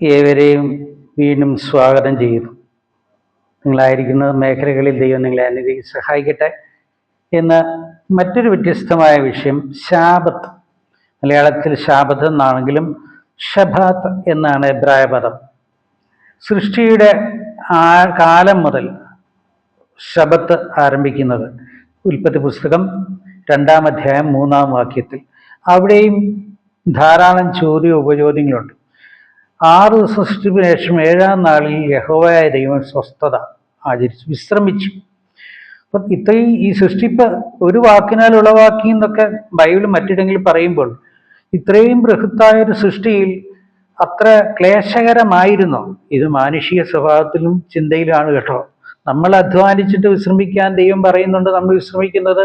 ഏവരെയും വീണ്ടും സ്വാഗതം ചെയ്യുന്നു. നിങ്ങളായിരിക്കുന്ന മേഖലകളിൽ ദൈവം നിങ്ങളെ അനുഗ്രഹി സഹായിക്കട്ടെ എന്ന് മറ്റൊരു വ്യത്യസ്തമായ വിഷയം ശാപത്ത്. മലയാളത്തിൽ ശാപത്ത് എന്നാണെങ്കിലും ഷബാത്ത് എന്നാണ് എബ്രായ പദം. സൃഷ്ടിയുടെ ആ കാലം മുതൽ ശബത്ത് ആരംഭിക്കുന്നത് ഉൽപ്പത്തി പുസ്തകം രണ്ടാം അധ്യായം മൂന്നാം വാക്യത്തിൽ. അവിടെയും ധാരാളം ചോദ്യ ഉപചോദ്യങ്ങളുണ്ട്. ആറ് സൃഷ്ടിപ്പിന് ശേഷം ഏഴാം നാളിൽ യഹോവയായ ദൈവം സ്വസ്ഥത ആചരിച്ചു വിശ്രമിച്ചു. അപ്പം ഇത്രയും ഈ സൃഷ്ടിപ്പ് ഒരു വാക്കിനാൽ ഉളവാക്കി എന്നൊക്കെ ബൈബിൾ മറ്റിടങ്ങളിൽ പറയുമ്പോൾ ഇത്രയും ബൃഹത്തായ ഒരു സൃഷ്ടിയിൽ അത്ര ക്ലേശകരമായിരുന്നു. ഇത് മാനുഷിക സ്വഭാവത്തിലും ചിന്തയിലാണ് കേട്ടോ. നമ്മൾ അധ്വാനിച്ചിട്ട് വിശ്രമിക്കാൻ ദൈവം പറയുന്നുണ്ട് നമ്മൾ വിശ്രമിക്കുന്നത്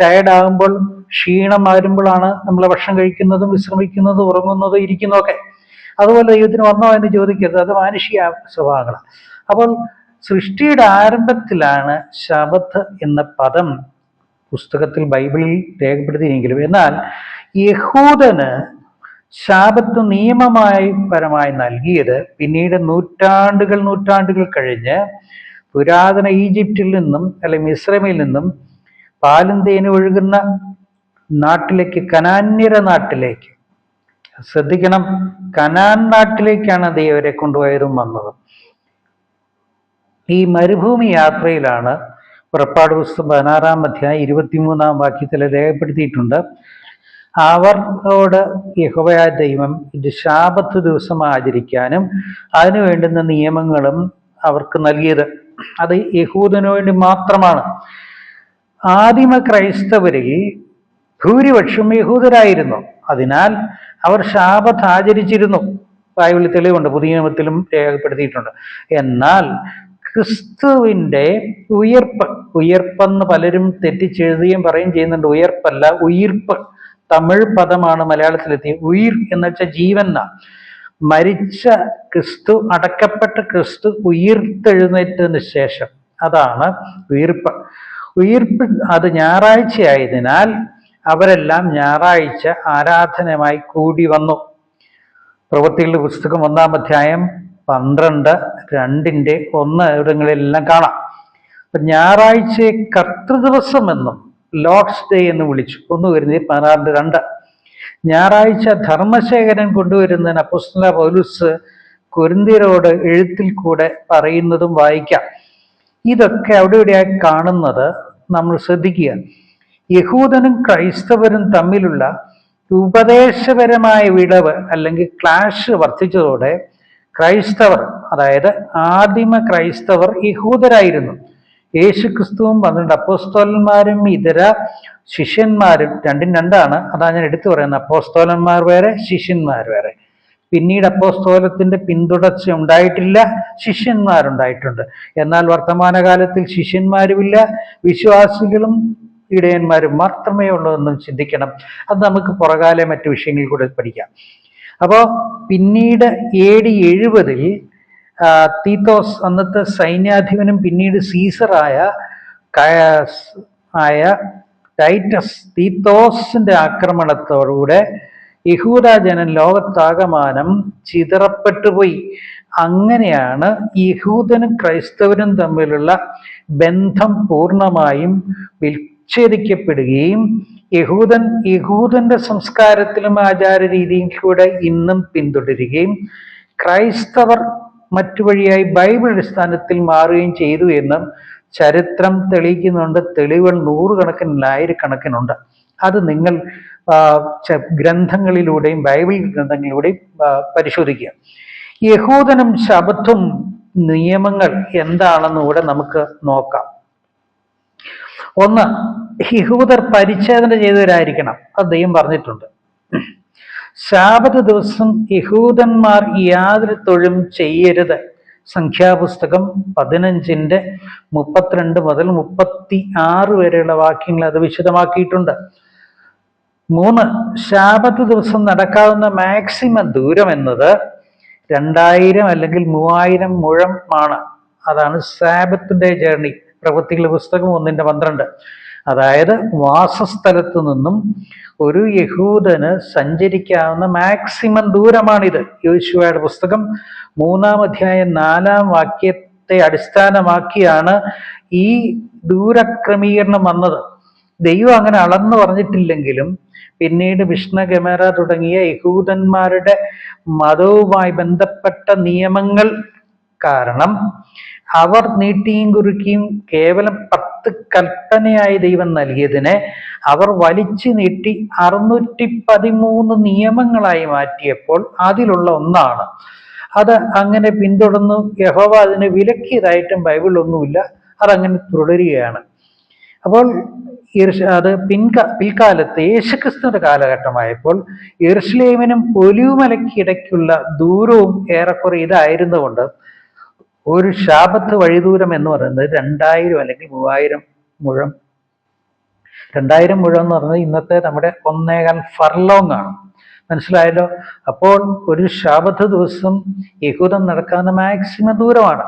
ടയർഡ് ആകുമ്പോൾ ക്ഷീണം വരുമ്പോഴാണ് നമ്മൾ ഭക്ഷണം കഴിക്കുന്നതും വിശ്രമിക്കുന്നതും ഉറങ്ങുന്നതും ഇരിക്കുന്നതൊക്കെ. അതുപോലെ ദൈവത്തിന് വന്നോ എന്ന് ചോദിക്കരുത്. അത് മാനുഷിക സ്വഭാവങ്ങളാണ് അപ്പോൾ സൃഷ്ടിയുടെ ആരംഭത്തിലാണ് ശബത്ത് എന്ന പദം പുസ്തകത്തിൽ ബൈബിളിൽ രേഖപ്പെടുത്തിയെങ്കിലും. എന്നാൽ യഹൂദന് ശാപത്ത് നിയമമായി പരമായി നൽകിയത് പിന്നീട് നൂറ്റാണ്ടുകൾ നൂറ്റാണ്ടുകൾ കഴിഞ്ഞ് പുരാതന ഈജിപ്തിൽ നിന്നും അല്ലെ മിശ്രമിൽ നിന്നും പാലും ഒഴുകുന്ന നാട്ടിലേക്ക് കനാന്യര നാട്ടിലേക്ക് ശ്രദ്ധിക്കണം. കനാൻ നാട്ടിലേക്കാണ് ദൈവരെ കൊണ്ടുപോയതും വന്നതും. ഈ മരുഭൂമി യാത്രയിലാണ് പുറപ്പാട് പുസ്തകം പതിനാറാം അധ്യായം ഇരുപത്തിമൂന്നാം വാക്യത്തിൽ രേഖപ്പെടുത്തിയിട്ടുണ്ട്. അവരോട് യഹോവയായ ദൈവം ഇത് ശാപത്ത് ദിവസം ആചരിക്കാനും അതിനു വേണ്ടുന്ന നിയമങ്ങളും അവർക്ക് നൽകിയത്. അത് യഹൂദനു വേണ്ടി മാത്രമാണ്. ആദിമ ക്രൈസ്തവരിൽ ഭൂരിപക്ഷം യഹൂദരായിരുന്നു. അതിനാൽ അവർ ശാപത്ത് ആചരിച്ചിരുന്നു. ബൈബിളിൽ തെളിവുണ്ട് പുതിയ നിയമത്തിലും രേഖപ്പെടുത്തിയിട്ടുണ്ട്. എന്നാൽ ക്രിസ്തുവിന്റെ ഉയർപ്പ് ഉയർപ്പെന്ന് പലരും തെറ്റിച്ചെഴുതുകയും പറയുകയും ചെയ്യുന്നുണ്ട്. ഉയർപ്പല്ല ഉയിർപ്പ്. തമിഴ് പദമാണ് മലയാളത്തിലെത്തി. ഉയിർ എന്ന് വെച്ചാൽ ജീവൻ മരിച്ച ക്രിസ്തു അടക്കപ്പെട്ട ക്രിസ്തു ഉയർത്തെഴുന്നേറ്റതിന് ശേഷം. അതാണ് ഉയിർപ്പ്. ഉയിർപ്പ് അത് ഞായറാഴ്ചയായതിനാൽ അവരെല്ലാം ഞായറാഴ്ച ആരാധനമായി കൂടി വന്നു. പ്രവൃത്തികളുടെ പുസ്തകം ഒന്നാം അധ്യായം പന്ത്രണ്ട് രണ്ടിന്റെ ഒന്ന് ഇവിടങ്ങളിലെല്ലാം കാണാം. അപ്പൊ ഞായറാഴ്ചയെ കർത്തൃദിവസം എന്നും ലോർഡ്സ് ഡേ എന്ന് വിളിച്ചു. ഒന്ന് വരുന്നത് പതിനാറിന്റെ രണ്ട്. ഞായറാഴ്ച ധർമ്മശേഖരൻ കൊണ്ടുവരുന്നതിന് അപ്പുസ്തല പൗലുസ് കുരുന്തിരോട് എഴുത്തിൽ കൂടെ പറയുന്നതും വായിക്കാം. ഇതൊക്കെ അവിടെ ഇവിടെയായി കാണുന്നത് നമ്മൾ ശ്രദ്ധിക്കുക. യഹൂദനും ക്രൈസ്തവരും തമ്മിലുള്ള ഉപദേശപരമായ വിടവ് അല്ലെങ്കിൽ ക്ലാഷ് വർദ്ധിച്ചതോടെ ക്രൈസ്തവർ അതായത് ആദിമ ക്രൈസ്തവർ യഹൂദരായിരുന്നു. യേശു ക്രിസ്തുവും പന്ത്രണ്ട് അപ്പോസ്തോലന്മാരും ഇതര ശിഷ്യന്മാരും രണ്ടും രണ്ടാണ്. അതാ ഞാൻ എടുത്തു പറയുന്നത്. അപ്പോസ്തോലന്മാർ വേറെ ശിഷ്യന്മാർ വേറെ. പിന്നീട് അപ്പോസ്തോലത്തിന്റെ പിന്തുടർച്ച ഉണ്ടായിട്ടില്ല ശിഷ്യന്മാരുണ്ടായിട്ടുണ്ട്. എന്നാൽ വർത്തമാനകാലത്തിൽ ശിഷ്യന്മാരുമില്ല വിശ്വാസികളും ഇടയന്മാരും മാത്രമേ ഉള്ളൂ എന്നും ചിന്തിക്കണം. അത് നമുക്ക് പുറകാലെ മറ്റു വിഷയങ്ങളിൽ കൂടെ പഠിക്കാം. അപ്പോൾ പിന്നീട് എ ഡി എഴുപതിൽ തീത്തോസ് അന്നത്തെ സൈന്യാധിപനും പിന്നീട് സീസറായ ആയ ടൈറ്റസ് തീത്തോസിന്റെ ആക്രമണത്തോടുകൂടെ യഹൂദ ജനൻ ലോകത്താകമാനം ചിതറപ്പെട്ടുപോയി. അങ്ങനെയാണ് യഹൂദനും ക്രൈസ്തവനും തമ്മിലുള്ള ബന്ധം പൂർണമായും വിച്ഛേദിക്കപ്പെടുകയും യഹൂദൻ യഹൂദന്റെ സംസ്കാരത്തിലും ആചാര രീതിയും കൂടെ ഇന്നും പിന്തുടരുകയും ക്രൈസ്തവർ മറ്റു വഴിയായി ബൈബിൾ അടിസ്ഥാനത്തിൽ മാറുകയും ചെയ്തു എന്നും ചരിത്രം തെളിയിക്കുന്നുണ്ട്. തെളിവുകൾ നൂറുകണക്കിന് ആയിരക്കണക്കിനുണ്ട്. അത് നിങ്ങൾ ഗ്രന്ഥങ്ങളിലൂടെയും ബൈബിൾ ഗ്രന്ഥങ്ങളിലൂടെയും പരിശോധിക്കുക. യഹൂദനും ശബത്തും നിയമങ്ങൾ എന്താണെന്ന് നമുക്ക് നോക്കാം. ഒന്ന് യഹൂദർ പരിച്ഛേദന ചെയ്തവരായിരിക്കണം. അത് ദൈവം പറഞ്ഞിട്ടുണ്ട്. ശാപത ദിവസം യഹൂദന്മാർ യാതൊരു തൊഴും ചെയ്യരുത്. സംഖ്യാപുസ്തകം പതിനഞ്ചിന്റെ മുപ്പത്തിരണ്ട് മുതൽ മുപ്പത്തി ആറ് വരെയുള്ള വാക്യങ്ങൾ അത് വിശദമാക്കിയിട്ടുണ്ട്. മൂന്ന് ശാപത്ത് ദിവസം നടക്കാവുന്ന മാക്സിമം ദൂരം എന്നത് രണ്ടായിരം അല്ലെങ്കിൽ മൂവായിരം മുഴം ആണ്. അതാണ് സാബത്ത് ഡേ ജേർണി. പ്രവൃത്തികളുടെ പുസ്തകം ഒന്നിന്റെ പന്ത്രണ്ട്. അതായത് വാസസ്ഥലത്ത് നിന്നും ഒരു യഹൂദന് സഞ്ചരിക്കാവുന്ന മാക്സിമം ദൂരമാണിത്. യോശുവയുടെ പുസ്തകം മൂന്നാം അധ്യായം നാലാം വാക്യത്തെ അടിസ്ഥാനമാക്കിയാണ് ഈ ദൂരക്രമീകരണം വന്നത്. ദൈവം അങ്ങനെ അളന്നു പറഞ്ഞിട്ടില്ലെങ്കിലും പിന്നീട് വിഷ്ണു ഗമേറ തുടങ്ങിയ യഹൂദന്മാരുടെ മതവുമായി ബന്ധപ്പെട്ട നിയമങ്ങൾ കാരണം അവർ നീട്ടിയും കുറുക്കിയും കേവലം പത്ത് കൽപ്പനയായി ദൈവം നൽകിയതിനെ അവർ വലിച്ചു നീട്ടി അറുന്നൂറ്റി പതിമൂന്ന് നിയമങ്ങളായി മാറ്റിയപ്പോൾ അതിലുള്ള ഒന്നാണ്. അത് അങ്ങനെ പിന്തുടർന്നു. യഹോവ അതിനെ വിലക്കിയതായിട്ടും ബൈബിളൊന്നുമില്ല അതങ്ങനെ തുടരുകയാണ്. അപ്പോൾ അത് പിൻക പിൽക്കാലത്ത് യേശുക്രിസ്തുവിന്റെ കാലഘട്ടമായപ്പോൾ യെറുസലേമിനും ഒലിവുമലയ്ക്കിടയ്ക്കുള്ള ദൂരവും ഏറെക്കുറെ ഇതായിരുന്നുകൊണ്ട് ഒരു ശാപത്ത് വഴിദൂരം എന്ന് പറയുന്നത് രണ്ടായിരം അല്ലെങ്കിൽ മൂവായിരം മുഴം. രണ്ടായിരം മുഴം എന്ന് പറയുന്നത് ഇന്നത്തെ നമ്മുടെ ഒന്നേകാൽ ഫർലോങ് ആണ്. മനസ്സിലായല്ലോ? അപ്പോൾ ഒരു ശാപത്ത് ദിവസം യഹൂദം നടക്കാവുന്ന മാക്സിമം ദൂരമാണ്.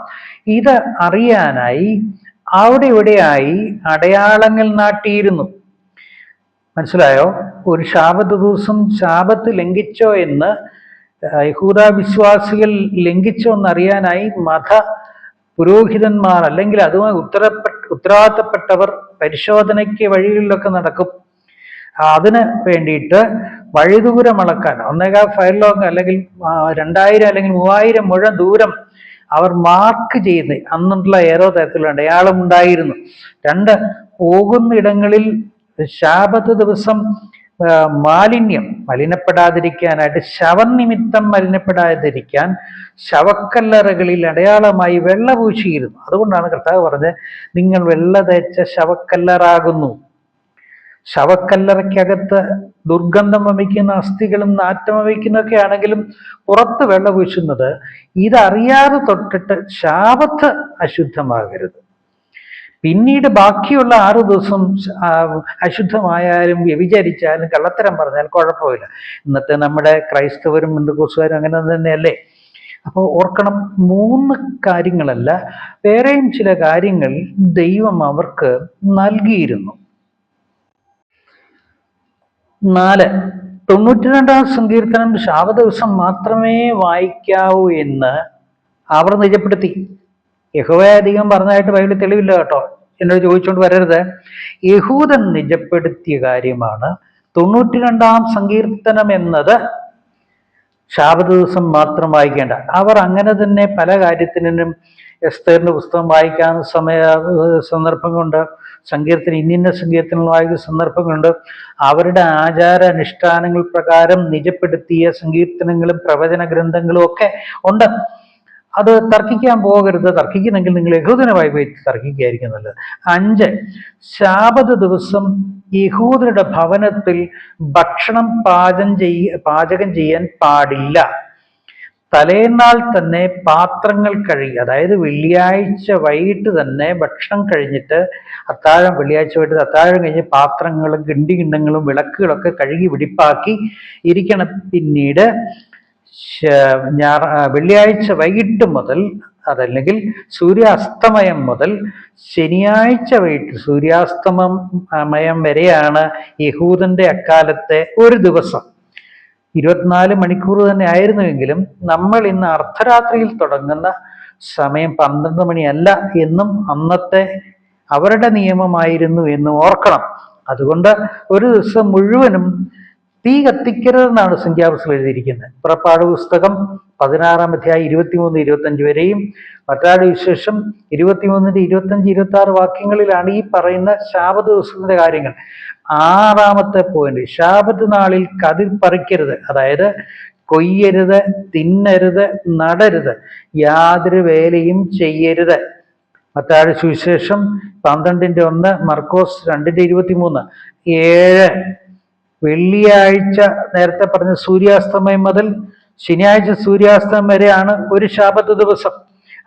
ഇത് അറിയാനായി അവിടെ ഇവിടെയായി അടയാളങ്ങൾ നാട്ടിയിരുന്നു. മനസ്സിലായോ? ഒരു ശാപത്ത് ദിവസം ശാപത്ത് ലംഘിച്ചോ എന്ന് യഹൂദ വിശ്വാസികൾ ലംഘിച്ചോ എന്നറിയാനായി മത പുരോഹിതന്മാർ അല്ലെങ്കിൽ അതുമായി ഉത്തരപ്പെട്ട ഉത്തരവാദിത്തപ്പെട്ടവർ പരിശോധനയ്ക്ക് വഴികളിലൊക്കെ നടക്കും. അതിന് വേണ്ടിയിട്ട് വഴിദൂരം അളക്കാൻ ഒന്നേകാ ഫയർ ലോങ് അല്ലെങ്കിൽ രണ്ടായിരം അല്ലെങ്കിൽ മൂവായിരം മുഴ ദൂരം അവർ മാർക്ക് ചെയ്ത് അന്നുള്ള ഏതോ തരത്തിലുള്ള അടയാളം ഉണ്ടായിരുന്നു. രണ്ട് പോകുന്നിടങ്ങളിൽ ശാപത്ത് ദിവസം മാലിന്യം മലിനപ്പെടാതിരിക്കാനായിട്ട് ശവനിമിത്തം മലിനപ്പെടാതിരിക്കാൻ ശവക്കല്ലറകളിൽ അടയാളമായി വെള്ള പൂശിയിരുന്നു അതുകൊണ്ടാണ് കർത്താവ് പറഞ്ഞത് നിങ്ങൾ വെള്ള തേച്ച ശവക്കല്ലറാകുന്നു. ശവക്കല്ലറയ്ക്കകത്ത് ദുർഗന്ധം വമിക്കുന്ന അസ്ഥികളും നാറ്റം വമിക്കുന്നൊക്കെ ആണെങ്കിലും പുറത്ത് വെള്ള പൂശുന്നത് ഇതറിയാതെ തൊട്ടിട്ട് ശാപത്ത് അശുദ്ധമാകരുത്. പിന്നീട് ബാക്കിയുള്ള ആറു ദിവസം അശുദ്ധമായാലും വ്യഭിചരിച്ചാലും കള്ളത്തരം പറഞ്ഞാൽ കുഴപ്പമില്ല. ഇന്നത്തെ നമ്മുടെ ക്രൈസ്തവരും ഹിന്ദുക്കൂസുകാരും അങ്ങനെ തന്നെയല്ലേ? അപ്പോൾ ഓർക്കണം മൂന്ന് കാര്യങ്ങളല്ല വേറെയും ചില കാര്യങ്ങൾ ദൈവം അവർക്ക് നൽകിയിരുന്നു. നാല് തൊണ്ണൂറ്റി രണ്ടാം സങ്കീർത്തനം ശാപ ദിവസം മാത്രമേ വായിക്കാവൂ എന്ന് അവർ നിജപ്പെടുത്തി. യഹോവയെ അധികം പറഞ്ഞതായിട്ട് ബൈബിളിൽ തെളിവില്ല കേട്ടോ. എന്നോട് ചോദിച്ചുകൊണ്ട് വരരുത്. യഹൂദൻ നിജപ്പെടുത്തിയ കാര്യമാണ് തൊണ്ണൂറ്റി രണ്ടാം സങ്കീർത്തനം എന്നത് ശാപത ദിവസം മാത്രം വായിക്കേണ്ട. അവർ അങ്ങനെ തന്നെ പല കാര്യത്തിനും എസ്തേറിന്റെ പുസ്തകം വായിക്കാൻ സമയ സന്ദർഭങ്ങളുണ്ട് സങ്കീർത്തനം ഇന്നിന്ന സങ്കീർത്തനങ്ങൾ വായിക്കുന്ന സന്ദർഭങ്ങളുണ്ട് അവരുടെ ആചാര അനുഷ്ഠാനങ്ങൾ പ്രകാരം നിജപ്പെടുത്തിയ സങ്കീർത്തനങ്ങളും പ്രവചന ഗ്രന്ഥങ്ങളും ഒക്കെ ഉണ്ട്. അത് തർക്കിക്കാൻ പോകരുത്. തർക്കിക്കുന്നെങ്കിൽ നിങ്ങൾ യഹൂദനുമായി പോയി തർക്കിക്കുകയായിരിക്കും നല്ലത്. അഞ്ച് ശാപത ദിവസം യഹൂദരുടെ ഭവനത്തിൽ ഭക്ഷണം പാചകം ചെയ്യ പാചകം ചെയ്യാൻ പാടില്ല. തലേന്നാൾ തന്നെ പാത്രങ്ങൾ കഴുകി അതായത് വെള്ളിയാഴ്ച വൈകിട്ട് തന്നെ ഭക്ഷണം കഴിഞ്ഞിട്ട് അത്താഴം വെള്ളിയാഴ്ച വൈകിട്ട് അത്താഴം കഴിഞ്ഞ് പാത്രങ്ങളും കിണ്ടി കിണ്ടങ്ങളും വിളക്കുകളൊക്കെ കഴുകി വെടിപ്പാക്കി ഇരിക്കണം. പിന്നീട് ഞായർ വെള്ളിയാഴ്ച വൈകിട്ട് മുതൽ അതല്ലെങ്കിൽ സൂര്യാസ്തമയം മുതൽ ശനിയാഴ്ച വൈകിട്ട് മയം വരെയാണ് യഹൂദന്റെ അക്കാലത്തെ ഒരു ദിവസം. ഇരുപത്തിനാല് മണിക്കൂർ തന്നെ ആയിരുന്നുവെങ്കിലും നമ്മൾ ഇന്ന് അർദ്ധരാത്രിയിൽ തുടങ്ങുന്ന സമയം പന്ത്രണ്ട് മണിയല്ല എന്നും അന്നത്തെ അവരുടെ നിയമമായിരുന്നു എന്ന് ഓർക്കണം. അതുകൊണ്ട് ഒരു ദിവസം മുഴുവനും തീ കത്തിക്കരുതെന്നാണ് സംഖ്യാപുസ്തകം എഴുതിയിരിക്കുന്നത്. പുറപ്പാട് പുസ്തകം പതിനാറാം അധ്യായം ഇരുപത്തിമൂന്ന് ഇരുപത്തഞ്ച് വരെയും മറ്റാട് വിശേഷം ഇരുപത്തിമൂന്നിന്റെ ഇരുപത്തഞ്ച് ഇരുപത്തി ആറ് വാക്യങ്ങളിലാണ് ഈ പറയുന്ന ശാപ ദിവസത്തിന്റെ കാര്യങ്ങൾ. ആറാമത്തെ പോയിന്റ് ശാപത്ത് നാളിൽ കതിർ പറിക്കരുത്. അതായത് കൊയ്യരുത് തിന്നരുത് നടരുത്. യാതൊരു വേലയും ചെയ്യരുത്. മറ്റാട് സുവിശേഷം പന്ത്രണ്ടിന്റെ ഒന്ന് മർക്കോസ് രണ്ടിന്റെ ഇരുപത്തി മൂന്ന് ഏഴ്. വെള്ളിയാഴ്ച നേരത്തെ പറഞ്ഞ സൂര്യാസ്തമയം മുതൽ ശനിയാഴ്ച സൂര്യാസ്തമയം വരെയാണ് ഒരു ശാപത്ത് ദിവസം.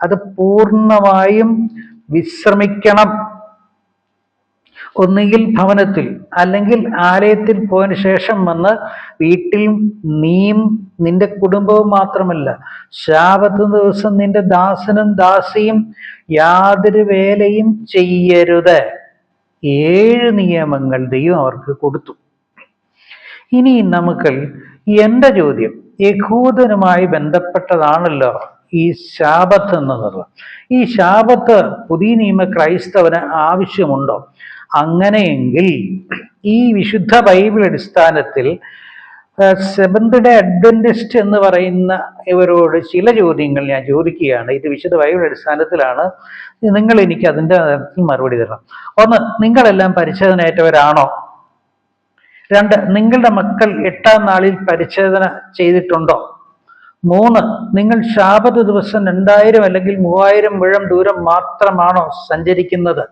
അത് പൂർണമായും വിശ്രമിക്കണം. ഒന്നുകിൽ ഭവനത്തിൽ അല്ലെങ്കിൽ ആലയത്തിൽ പോയതിനു ശേഷം വന്ന് വീട്ടിൽ നീയും നിന്റെ കുടുംബവും മാത്രമല്ല ശാപത്ത് ദിവസം നിന്റെ ദാസനും ദാസിയും യാതൊരു വേലയും ചെയ്യരുത്. ഏഴ് നിയമങ്ങൾ ദൈവം അവർക്ക് കൊടുത്തു. ഇനി നമുക്ക് എന്റെ ചോദ്യം യഹൂദനുമായി ബന്ധപ്പെട്ടതാണല്ലോ ഈ ശാപത്ത് എന്നുള്ളത്. ഈ ശാപത്ത് പുതിയ നിയമ ക്രൈസ്തവന് ആവശ്യമുണ്ടോ? അങ്ങനെയെങ്കിൽ ഈ വിശുദ്ധ ബൈബിൾ അടിസ്ഥാനത്തിൽ സെവന്ത് ഡേ എന്ന് പറയുന്ന ഇവരോട് ചില ചോദ്യങ്ങൾ ഞാൻ ചോദിക്കുകയാണ്. ഇത് വിശുദ്ധ ബൈബിൾ അടിസ്ഥാനത്തിലാണ്. നിങ്ങൾ എനിക്ക് അതിന്റെ മറുപടി തരണം. ഒന്ന് നിങ്ങളെല്ലാം പരിച്ഛേദനയേറ്റവരാണോ രണ്ട് നിങ്ങളുടെ മക്കൾ എട്ടാം നാളിൽ പരിച്ഛേദന ചെയ്തിട്ടുണ്ടോ? മൂന്ന് നിങ്ങൾ ശാപത ദിവസം രണ്ടായിരം അല്ലെങ്കിൽ മൂവായിരം മുഴം ദൂരം മാത്രമാണോ സഞ്ചരിക്കുന്നത്?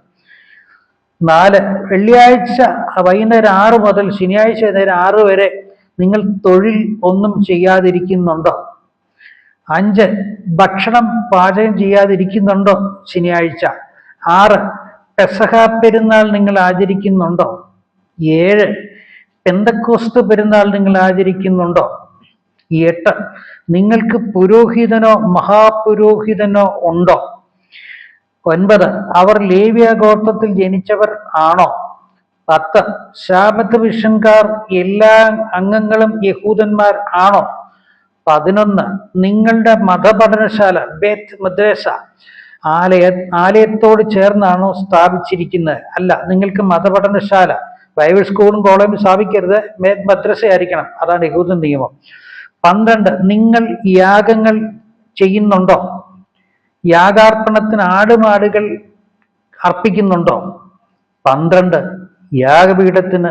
നാല് വെള്ളിയാഴ്ച വൈകുന്നേരം ആറ് മുതൽ ശനിയാഴ്ച വൈകുന്നേരം ആറ് വരെ നിങ്ങൾ തൊഴിൽ ഒന്നും ചെയ്യാതിരിക്കുന്നുണ്ടോ? അഞ്ച് ഭക്ഷണം പാചകം ചെയ്യാതിരിക്കുന്നുണ്ടോ ശനിയാഴ്ച? ആറ് പെസഹ പെരുന്നാൾ നിങ്ങൾ ആചരിക്കുന്നുണ്ടോ? ഏഴ് പെന്തക്കോസ്ത് പെരുന്നാൾ നിങ്ങൾ ആചരിക്കുന്നുണ്ടോ? ഈ എട്ട്. നിങ്ങൾക്ക് പുരോഹിതനോ മഹാപുരോഹിതനോ ഉണ്ടോ? ഒൻപത്. അവർ ലേവ്യ ഗോത്രത്തിൽ ജനിച്ചവർ ആണോ? പത്ത്. ശാപത്ത് വിഷൻകാർ എല്ലാ അംഗങ്ങളും യഹൂദന്മാർ ആണോ? പതിനൊന്ന്. നിങ്ങളുടെ മതപഠനശാല ബേത്ത് മദ്രസ ആലയ ആലയത്തോട് ചേർന്നാണോ സ്ഥാപിച്ചിരിക്കുന്നത്? അല്ല നിങ്ങൾക്ക് മതപഠനശാല ബൈബിൾ സ്കൂളും കോളേജും സ്ഥാപിക്കരുത്. മദ്രസ ആയിരിക്കണം. അതാണ് യഹൂദൻ നിയമം. പന്ത്രണ്ട് നിങ്ങൾ യാഗങ്ങൾ ചെയ്യുന്നുണ്ടോ? യാഗാർപ്പണത്തിന് ആടുമാടുകൾ അർപ്പിക്കുന്നുണ്ടോ? പന്ത്രണ്ട് യാഗപീഠത്തിന്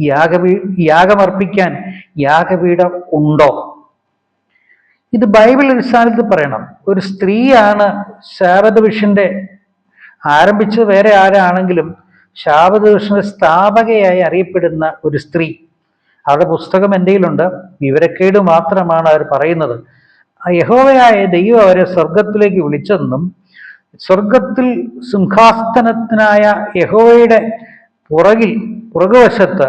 യാഗപീ യാഗമർപ്പിക്കാൻ യാഗപീഠം ഉണ്ടോ? ഇത് ബൈബിൾ അടിസ്ഥാനത്തിൽ പറയണം. ഒരു സ്ത്രീയാണ് ശാരദ വിഷന്റെ ആരംഭിച്ചത് വേറെ ആരാണെങ്കിലും ശാപദവിഷന്റെ സ്ഥാപകയായി അറിയപ്പെടുന്ന ഒരു സ്ത്രീ. അവരുടെ പുസ്തകം കയ്യിലുണ്ട് വിവരക്കേട് മാത്രമാണ് അവർ പറയുന്നത്. യഹോവയായ ദൈവം അവരെ സ്വർഗത്തിലേക്ക് വിളിച്ചെന്നും സ്വർഗത്തിൽ സിംഹാസനത്തിനായ യഹോവയുടെ പുറകിൽ പുറകുവശത്ത്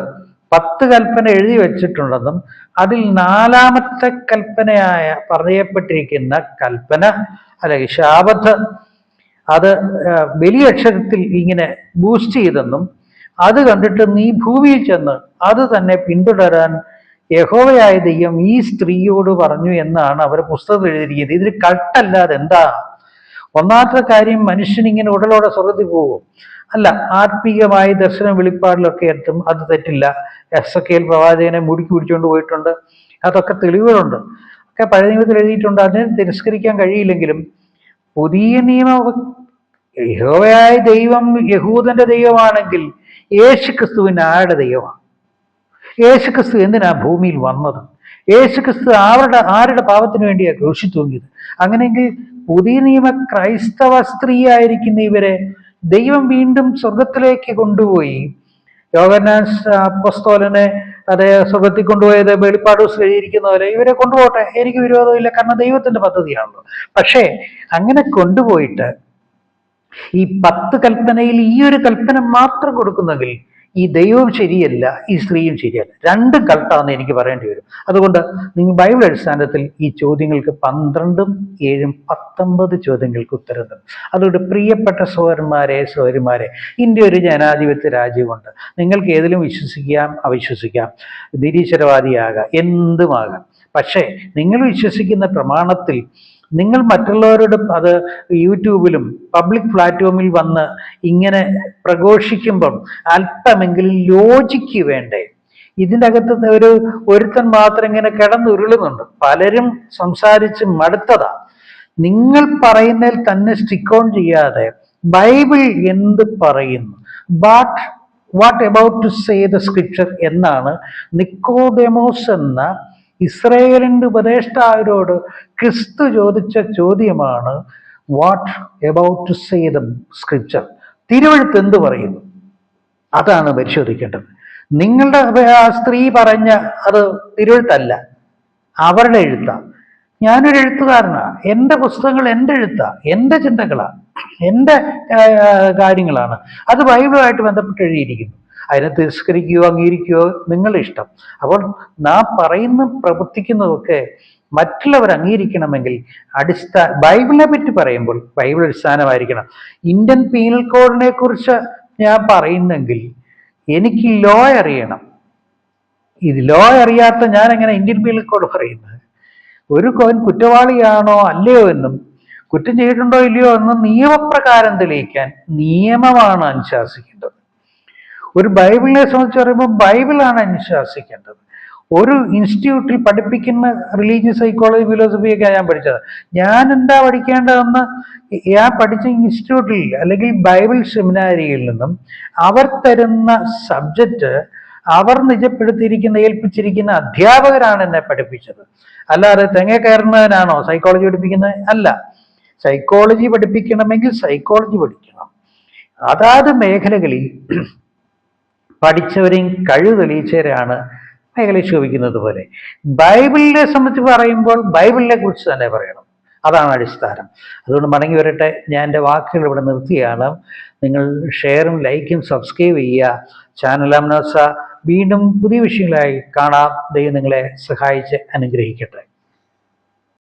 പത്ത് കൽപ്പന എഴുതി വെച്ചിട്ടുണ്ടെന്നും അതിൽ നാലാമത്തെ കൽപ്പനയായ പറയപ്പെട്ടിരിക്കുന്ന കൽപ്പന അല്ലെങ്കിൽ ശാപത്ത് അത് വലിയ അക്ഷരത്തിൽ ഇങ്ങനെ ബൂസ്റ്റ് ചെയ്തെന്നും അത് കണ്ടിട്ട് നീ ഭൂമിയിൽ ചെന്ന് അത് തന്നെ പിന്തുടരാൻ യഹോവയായ ദൈവം ഈ സ്ത്രീയോട് പറഞ്ഞു എന്നാണ് അവർ പുസ്തകത്തിൽ എഴുതിയിരിക്കുന്നത്. ഇതിൽ കട്ടല്ലാതെ എന്താ? ഒന്നാമത്തെ കാര്യം മനുഷ്യൻ ഇങ്ങനെ ഉടലോടെ സ്വർഗത്തിൽ പോകും. അല്ല ആത്മീയമായി ദർശനം വെളിപ്പാടിലൊക്കെ എത്തും അത് തെറ്റില്ല. എസ് എ കെൽ പ്രവാചകനെ മുടുക്കി പിടിച്ചുകൊണ്ട് പോയിട്ടുണ്ട്. അതൊക്കെ തെളിവുകളുണ്ട്. ഒക്കെ പഴയ നിയമത്തിൽ എഴുതിയിട്ടുണ്ട്. അതിനെ തിരസ്കരിക്കാൻ കഴിയില്ലെങ്കിലും പുതിയ നിയമ യഹോവയായ ദൈവം യഹൂദന്റെ ദൈവമാണെങ്കിൽ യേശു ക്രിസ്തുവിന് ആരുടെ ദൈവമാണ്? യേശു ക്രിസ്തു എന്തിനാ ഭൂമിയിൽ വന്നത്? യേശു ക്രിസ്തു ആരുടെ ആരുടെ പാപത്തിന് വേണ്ടിയാണ് ക്രൂശി തൂങ്ങിയത്? അങ്ങനെയെങ്കിൽ പുതിയ നിയമ ക്രൈസ്തവ സ്ത്രീ ആയിരിക്കുന്ന ഇവരെ ദൈവം വീണ്ടും സ്വർഗത്തിലേക്ക് കൊണ്ടുപോയി. യോഗനാസ് അപ്പസ്തോലനെ അതേ സ്വർഗത്തിൽ കൊണ്ടുപോയത് വെളിപ്പാട് എഴുതിയിരിക്കുന്ന പോലെ ഇവരെ കൊണ്ടുപോട്ടെ എനിക്ക് വിരോധമില്ല. കാരണം ദൈവത്തിന്റെ പദ്ധതിയാണല്ലോ. പക്ഷേ അങ്ങനെ കൊണ്ടുപോയിട്ട് ഈ പത്ത് കൽപ്പനയിൽ ഈ ഒരു കൽപ്പന മാത്രം കൊടുക്കുന്നെങ്കിൽ ഈ ദൈവവും ശരിയല്ല ഈ സ്ത്രീയും ശരിയല്ല. രണ്ടും കൽത്താന്ന് എനിക്ക് പറയേണ്ടി വരും. അതുകൊണ്ട് നിങ്ങൾ ബൈബിൾ അടിസ്ഥാനത്തിൽ ഈ ചോദ്യങ്ങൾക്ക് പന്ത്രണ്ടും ഏഴും പത്തൊമ്പത് ചോദ്യങ്ങൾക്ക് ഉത്തരം തരും. അതുകൊണ്ട് പ്രിയപ്പെട്ട സോരന്മാരെ സോരന്മാരെ ഇന്ത്യ ഒരു ജനാധിപത്യ രാജ്യമുണ്ട്. നിങ്ങൾക്ക് ഏതിലും വിശ്വസിക്കാം അവിശ്വസിക്കാം. നിരീശ്വരവാദിയാകാം എന്തുമാകാം. പക്ഷേ നിങ്ങൾ വിശ്വസിക്കുന്ന പ്രമാണത്തിൽ നിങ്ങൾ മറ്റുള്ളവരോടും അത് യൂട്യൂബിലും പബ്ലിക് പ്ലാറ്റ്ഫോമിൽ വന്ന് ഇങ്ങനെ പ്രഘോഷിക്കുമ്പം അല്പമെങ്കിലും ലോജിക്ക് വേണ്ടേ? ഇതിന്റെ അകത്ത് ഒരു ഒരുത്തൻ മാത്രം ഇങ്ങനെ കിടന്നുരുളുന്നുണ്ട്. പലരും സംസാരിച്ച് മടുത്തതാ. നിങ്ങൾ പറയുന്നതിൽ തന്നെ സ്റ്റിക്ക് ഓൺ ചെയ്യാതെ ബൈബിൾ എന്ത് പറയുന്നു? But what about to say the scripture എന്നാണ് നിക്കോഡെമോസ് എന്ന ഇസ്രയേലിന്റെ ഉപദേഷ്ടാവരോട് ക്രിസ്തു ചോദിച്ച ചോദ്യമാണ് what about say the scripture തിരുവഴുത്ത് എന്ത് പറയുന്നു? അതാണ് പരിശോധിക്കേണ്ടത്. നിങ്ങളുടെ സ്ത്രീ പറഞ്ഞ അത് തിരുവഴുത്തല്ല അവരുടെ എഴുത്താണ് ഞാനൊരു എഴുത്തുകാരനാണ് എന്റെ പുസ്തകങ്ങൾ എന്റെ എഴുത്താണ് എന്റെ ചിന്തകളാണ് എന്റെ കാര്യങ്ങളാണ്. അത് ബൈബിളുമായിട്ട് ബന്ധപ്പെട്ട് എഴുതിയിരിക്കുന്നു. അതിനെ തിരസ്കരിക്കുകയോ അംഗീകരിക്കുകയോ നിങ്ങളുടെ ഇഷ്ടം. അപ്പോൾ നാം പറയുന്ന പ്രവർത്തിക്കുന്നതൊക്കെ മറ്റുള്ളവർ അംഗീകരിക്കണമെങ്കിൽ അടിസ്ഥാന ബൈബിളിനെ പറ്റി പറയുമ്പോൾ ബൈബിൾ അടിസ്ഥാനമായിരിക്കണം. ഇന്ത്യൻ പീനൽ കോഡിനെ കുറിച്ച് ഞാൻ പറയുന്നെങ്കിൽ എനിക്ക് ലോ അറിയണം. ഇത് ലോ അറിയാത്ത ഞാൻ എങ്ങനെ ഇന്ത്യൻ പീനൽ കോഡ് പറയുന്നത്? ഒരു കോൻ കുറ്റവാളിയാണോ അല്ലയോ എന്നും കുറ്റം ചെയ്തിട്ടുണ്ടോ ഇല്ലയോ എന്നും നിയമപ്രകാരം തെളിയിക്കാൻ നിയമമാണ് അനുശാസിക്കേണ്ടത്. ഒരു ബൈബിളിനെ സംബന്ധിച്ച് പറയുമ്പോൾ ബൈബിളാണ് അനുശാസിക്കേണ്ടത് ഒരു ഇൻസ്റ്റിറ്റ്യൂട്ടിൽ പഠിപ്പിക്കുന്ന റിലീജിയസ് സൈക്കോളജി ഫിലോസഫിയൊക്കെ ഞാൻ പഠിച്ചത്. ഞാൻ എന്താ പഠിക്കേണ്ടതെന്ന് ഞാൻ പഠിച്ച ഇൻസ്റ്റിറ്റ്യൂട്ടിൽ അല്ലെങ്കിൽ ബൈബിൾ സെമിനാരിയിൽ നിന്നും അവർ തരുന്ന സബ്ജക്റ്റ് അവർ നിജപ്പെടുത്തിയിരിക്കുന്ന ഏൽപ്പിച്ചിരിക്കുന്ന അധ്യാപകരാണ് എന്നെ പഠിപ്പിച്ചത്. അല്ലാതെ തെങ്ങ കയറുന്നതിനാണോ സൈക്കോളജി പഠിപ്പിക്കുന്നത്? അല്ല. സൈക്കോളജി പഠിപ്പിക്കണമെങ്കിൽ സൈക്കോളജി പഠിക്കണം. അതാത് മേഖലകളിൽ പഠിച്ചവരെയും കഴിവ് തെളിയിച്ചവരെയാണ് മേഖല ശോഭിക്കുന്നത് പോലെ. ബൈബിളിനെ സംബന്ധിച്ച് പറയുമ്പോൾ ബൈബിളിനെ കുറിച്ച് തന്നെ പറയണം. അതാണ് അടിസ്ഥാനം. അതുകൊണ്ട് മടങ്ങി വരട്ടെ. ഞാൻ എന്റെ വാക്കുകൾ ഇവിടെ നിർത്തിയാണ്. നിങ്ങൾ ഷെയറും ലൈക്കും സബ്സ്ക്രൈബ് ചെയ്യുക. ചാനൽ അംനോസ വീണ്ടും പുതിയ വിഷയങ്ങളായി കാണാം. ദൈവം നിങ്ങളെ സഹായിച്ച് അനുഗ്രഹിക്കട്ടെ.